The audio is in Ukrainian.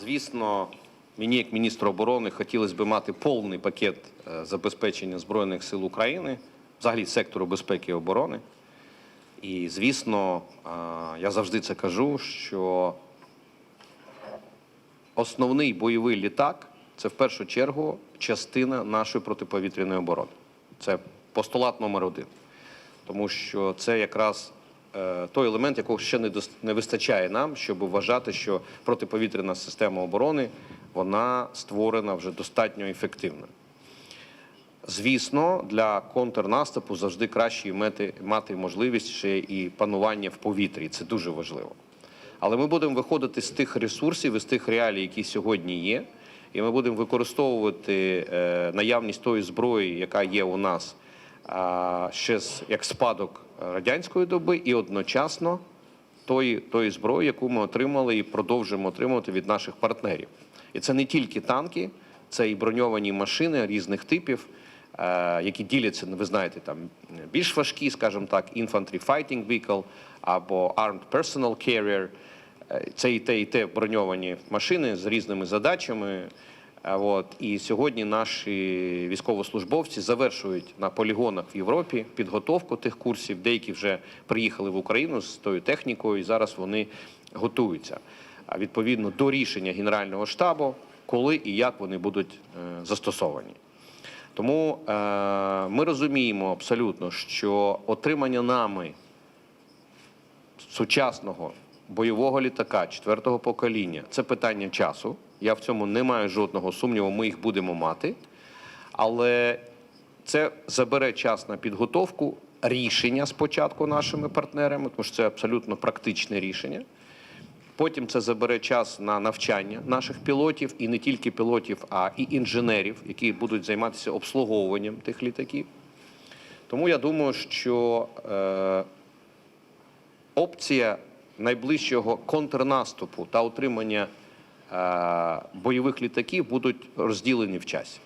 Звісно, мені, як міністру оборони, хотілося б мати повний пакет е, забезпечення Збройних сил України, взагалі сектору безпеки і оборони. І, звісно, я завжди це кажу, що основний бойовий літак це в першу чергу частина нашої протиповітряної оборони. Це постулат номер один. Тому що це якраз той елемент, якого ще не, вистачає нам, щоб вважати, що протиповітряна система оборони вона створена вже достатньо ефективно. Звісно, для контрнаступу завжди краще мати, мати можливість ще і панування в повітрі. Це дуже важливо. Але ми будемо виходити з тих ресурсів і з тих реалій, які сьогодні є, і ми будемо використовувати е, наявність тої зброї, яка є у нас ще з як спадок радянської доби, і одночасно тої, тої зброї, яку ми отримали і продовжуємо отримувати від наших партнерів. І це не тільки танки, це і броньовані машини різних типів, е, які діляться, ви знаєте, там більш важкі, скажімо так, infantry fighting vehicle або armed personal carrier. Е, Це і те, і те броньовані машини з різними задачами. Е, От і сьогодні наші військовослужбовці завершують на полігонах в Європі підготовку тих курсів. Деякі вже приїхали в Україну з тою технікою, і зараз вони готуються. А відповідно до рішення Генерального штабу, коли і як вони будуть е, застосовані. Тому е, ми розуміємо абсолютно, що отримання нами сучасного бойового літака четвертого покоління це питання часу. Я в цьому не маю жодного сумніву. Ми їх будемо мати, але це забере час на підготовку рішення спочатку нашими партнерами, тому що це абсолютно практичне рішення. Потім це забере час на навчання наших пілотів, і не тільки пілотів, а і інженерів, які будуть займатися обслуговуванням тих літаків. Тому я думаю, що е, опція найближчого контрнаступу та отримання е, бойових літаків будуть розділені в часі.